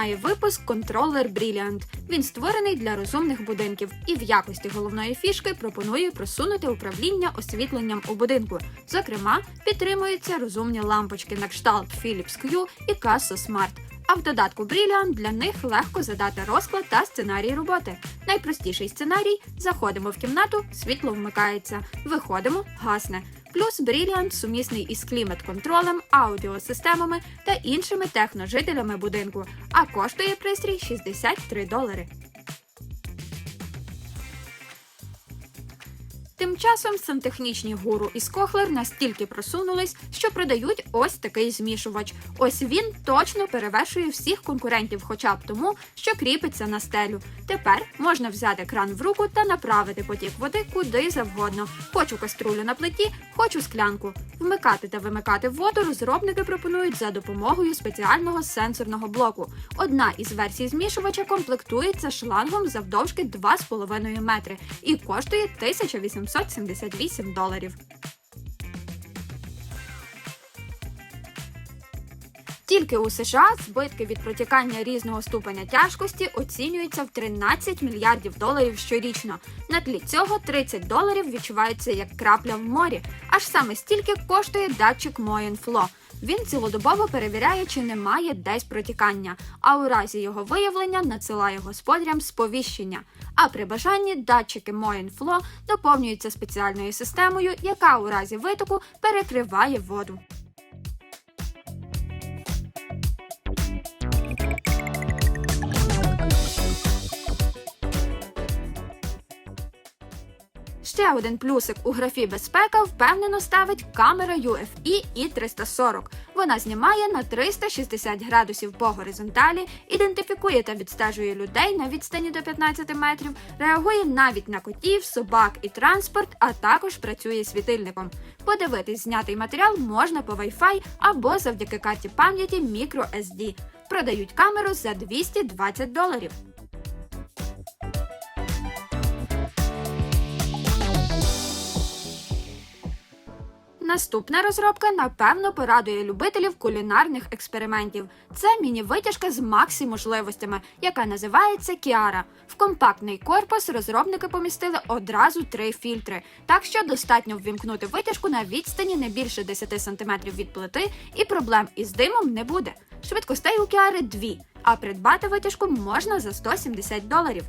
починає випуск контролер Brilliant. Він створений для розумних будинків і в якості головної фішки пропонує просунути управління освітленням у будинку. Зокрема, підтримуються розумні лампочки на кшталт Philips Hue і Casso Smart. А в додатку Brilliant для них легко задати розклад та сценарій роботи. Найпростіший сценарій заходимо в кімнату, світло вмикається, виходимо, гасне. Плюс Brilliant сумісний із клімат-контролем, аудіосистемами та іншими техножителями будинку, а коштує пристрій 63 долари. Часом сантехнічні гуру із Кохлер настільки просунулись, що продають ось такий змішувач. Ось він точно перевершує всіх конкурентів, хоча б тому, що кріпиться на стелю. Тепер можна взяти кран в руку та направити потік води куди завгодно. Хочу каструлю на плиті, хочу склянку. Вмикати та вимикати воду розробники пропонують за допомогою спеціального сенсорного блоку. Одна із версій змішувача комплектується шлангом завдовжки 2,5 метри і коштує 1878 доларів. Тільки у США збитки від протікання різного ступеня тяжкості оцінюються в 13 мільярдів доларів щорічно. На тлі цього 30 доларів відчуваються як крапля в морі. Аж саме стільки коштує датчик Moenflow. Він цілодобово перевіряє, чи немає десь протікання, а у разі його виявлення надсилає господарям сповіщення. А при бажанні датчики MoInflow доповнюються спеціальною системою, яка у разі витоку перекриває воду. Ще один плюсик у графі безпека впевнено ставить камера UFE i340. Вона знімає на 360 градусів по горизонталі, ідентифікує та відстежує людей на відстані до 15 метрів, реагує навіть на котів, собак і транспорт, а також працює світильником. Подивитись знятий матеріал можна по Wi-Fi або завдяки карті пам'яті microSD. Продають камеру за 220 доларів. Наступна розробка напевно порадує любителів кулінарних експериментів. Це міні-витяжка з максі можливостями, яка називається Кіара. В компактний корпус розробники помістили одразу три фільтри, так що достатньо ввімкнути витяжку на відстані не більше 10 см від плити, і проблем із димом не буде. Швидкостей у Кіари дві, а придбати витяжку можна за 170 доларів.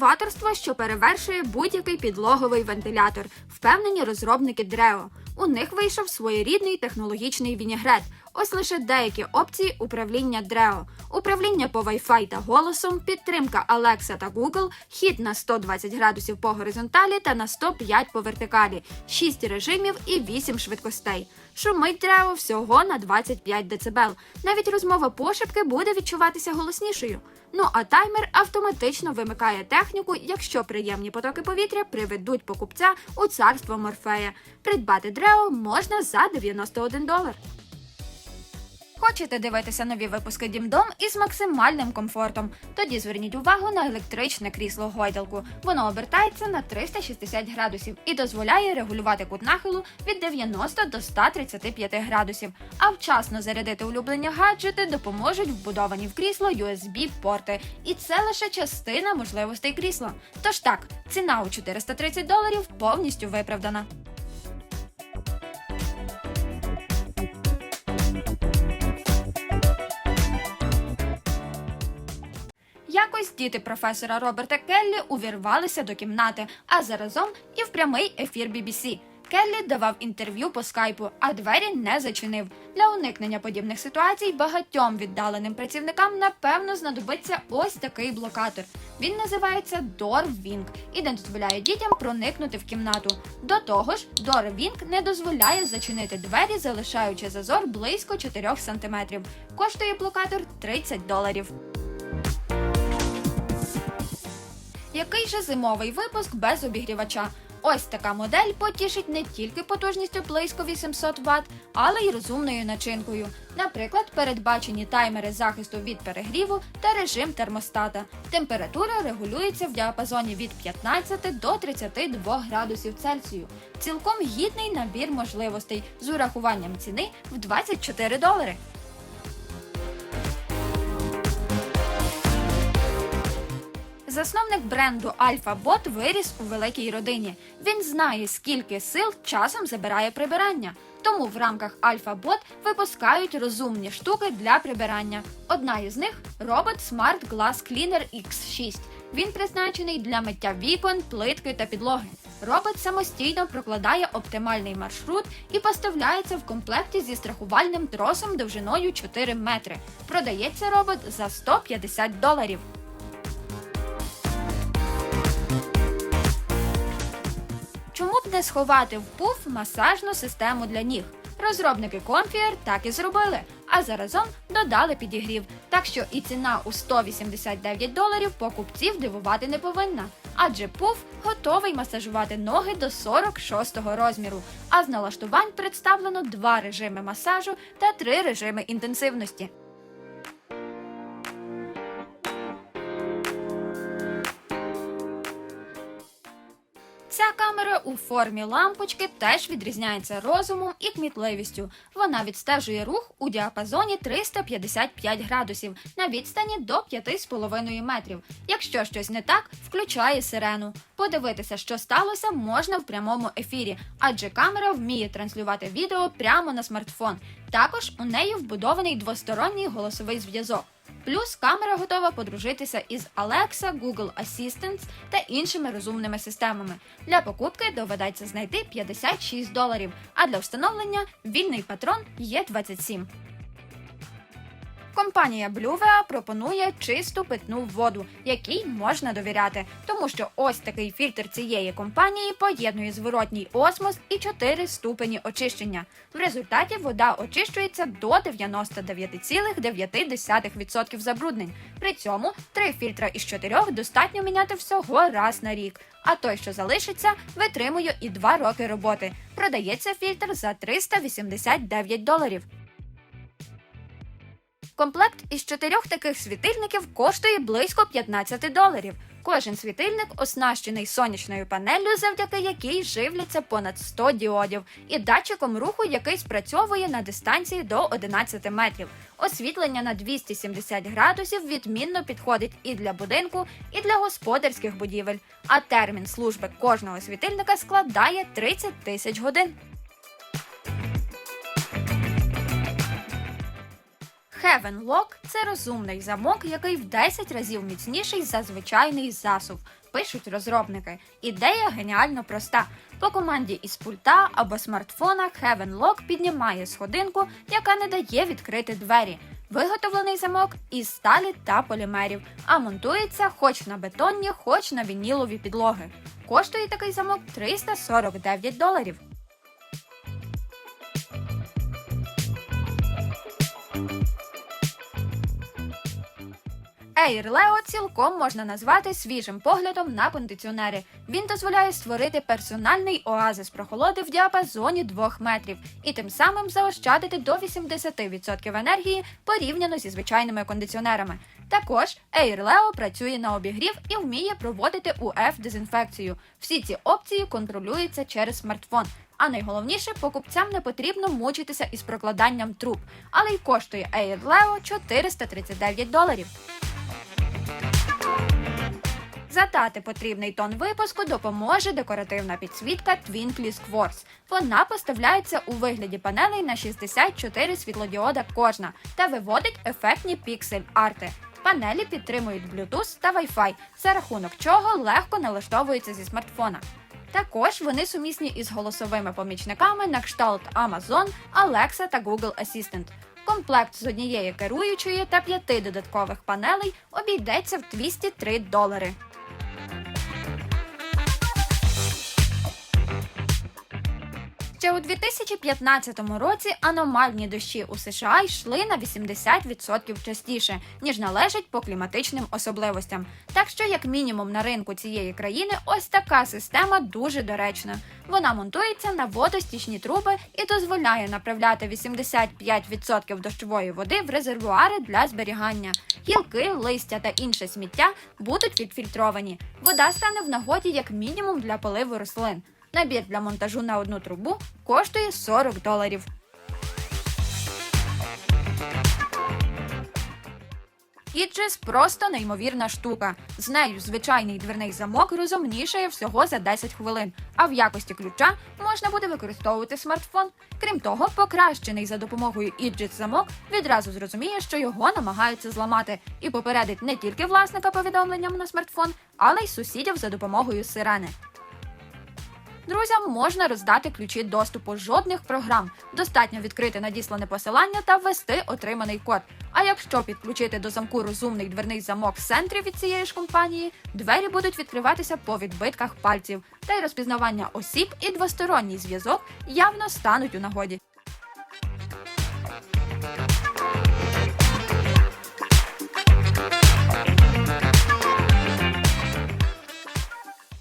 Новаторство, що перевершує будь-який підлоговий вентилятор, впевнені розробники Дрео. У них вийшов своєрідний технологічний вінігрет. Ось лише деякі опції управління Дрео. Управління по Wi-Fi та голосом, підтримка Alexa та Google, хід на 120 градусів по горизонталі та на 105 по вертикалі, 6 режимів і 8 швидкостей. Шумить дерево всього на 25 дБ. Навіть розмова пошепки буде відчуватися голоснішою. Ну а таймер автоматично вимикає техніку, якщо приємні потоки повітря приведуть покупця у царство Морфея. Придбати древо можна за 91 долар. Хочете дивитися нові випуски Дімдом із максимальним комфортом? Тоді зверніть увагу на електричне крісло гойдалку. Воно обертається на 360 градусів і дозволяє регулювати кут нахилу від 90 до 135 градусів. А вчасно зарядити улюблені гаджети допоможуть вбудовані в крісло USB-порти. І це лише частина можливостей крісла. Тож так, ціна у 430 доларів повністю виправдана. Якось діти професора Роберта Келлі увірвалися до кімнати, а заразом і в прямий ефір BBC. Келлі давав інтерв'ю по скайпу, а двері не зачинив. Для уникнення подібних ситуацій багатьом віддаленим працівникам напевно знадобиться ось такий блокатор. Він називається DoorWink і не дозволяє дітям проникнути в кімнату. До того ж, DoorWink не дозволяє зачинити двері, залишаючи зазор близько 4 см. Коштує блокатор 30 доларів. Який же зимовий випуск без обігрівача? Ось така модель потішить не тільки потужністю близько 800 Вт, але й розумною начинкою. Наприклад, передбачені таймери захисту від перегріву та режим термостата. Температура регулюється в діапазоні від 15 до 32 градусів Цельсію. Цілком гідний набір можливостей з урахуванням ціни в 24 долари. Засновник бренду Bot виріс у великій родині. Він знає, скільки сил часом забирає прибирання. Тому в рамках Bot випускають розумні штуки для прибирання. Одна із них робот Smart Glass Cleaner X6. Він призначений для миття вікон, плитки та підлоги. Робот самостійно прокладає оптимальний маршрут і поставляється в комплекті зі страхувальним тросом довжиною 4 метри. Продається робот за 150 доларів. Не сховати в пуф масажну систему для ніг? Розробники Comfier так і зробили, а заразом додали підігрів. Так що і ціна у 189 доларів покупців дивувати не повинна. Адже пуф готовий масажувати ноги до 46-го розміру. А з налаштувань представлено два режими масажу та три режими інтенсивності. У формі лампочки теж відрізняється розумом і кмітливістю. Вона відстежує рух у діапазоні 355 градусів на відстані до 5,5 метрів. Якщо щось не так, включає сирену. Подивитися, що сталося, можна в прямому ефірі, адже камера вміє транслювати відео прямо на смартфон. Також у неї вбудований двосторонній голосовий зв'язок. Плюс камера готова подружитися із Alexa, Google Assistant та іншими розумними системами. Для покупки доведеться знайти 56 доларів, а для встановлення вільний патрон є 27. Компанія Bluvea пропонує чисту питну воду, якій можна довіряти, тому що ось такий фільтр цієї компанії поєднує зворотній осмос і 4 ступені очищення. В результаті вода очищується до 99,9% забруднень. При цьому три фільтра із чотирьох достатньо міняти всього раз на рік. А той, що залишиться, витримує і 2 роки роботи. Продається фільтр за 389 доларів. Комплект із чотирьох таких світильників коштує близько 15 доларів. Кожен світильник оснащений сонячною панеллю, завдяки якій живляться понад 100 діодів, і датчиком руху, який спрацьовує на дистанції до 11 метрів. Освітлення на 270 градусів відмінно підходить і для будинку, і для господарських будівель. А термін служби кожного світильника складає 30 тисяч годин. Heaven Lock – це розумний замок, який в 10 разів міцніший за звичайний засув. Пишуть розробники. Ідея геніально проста. По команді із пульта або смартфона Heaven Lock піднімає сходинку, яка не дає відкрити двері. Виготовлений замок із сталі та полімерів, а монтується хоч на бетонні, хоч на вінілові підлоги. Коштує такий замок 349 доларів. Air цілком можна назвати свіжим поглядом на кондиціонери. Він дозволяє створити персональний оазис прохолоди в діапазоні 2 метрів і тим самим заощадити до 80% енергії порівняно зі звичайними кондиціонерами. Також Air працює на обігрів і вміє проводити УФ-дезінфекцію. Всі ці опції контролюються через смартфон. А найголовніше, покупцям не потрібно мучитися із прокладанням труб, але й коштує Air Leo 439 доларів. Задати потрібний тон випуску допоможе декоративна підсвітка Twin Twinkly Quartz. Вона поставляється у вигляді панелей на 64 світлодіода кожна та виводить ефектні піксель-арти. Панелі підтримують Bluetooth та Wi-Fi, за рахунок чого легко налаштовуються зі смартфона. Також вони сумісні із голосовими помічниками на кшталт Amazon, Alexa та Google Assistant. Комплект з однієї керуючої та п'яти додаткових панелей обійдеться в 203 долари. Ще у 2015 році аномальні дощі у США йшли на 80% частіше, ніж належить по кліматичним особливостям. Так що, як мінімум, на ринку цієї країни ось така система дуже доречна. Вона монтується на водостічні труби і дозволяє направляти 85% дощової води в резервуари для зберігання. Гілки, листя та інше сміття будуть відфільтровані. Вода стане в нагоді як мінімум для поливу рослин. Набір для монтажу на одну трубу коштує 40 доларів. Іджис просто неймовірна штука. З нею звичайний дверний замок розумнішає всього за 10 хвилин, а в якості ключа можна буде використовувати смартфон. Крім того, покращений за допомогою Іджис замок відразу зрозуміє, що його намагаються зламати, і попередить не тільки власника повідомленням на смартфон, але й сусідів за допомогою сирени. Друзям можна роздати ключі доступу жодних програм. Достатньо відкрити надіслане посилання та ввести отриманий код. А якщо підключити до замку розумний дверний замок в центрі від цієї ж компанії, двері будуть відкриватися по відбитках пальців, та й розпізнавання осіб і двосторонній зв'язок явно стануть у нагоді.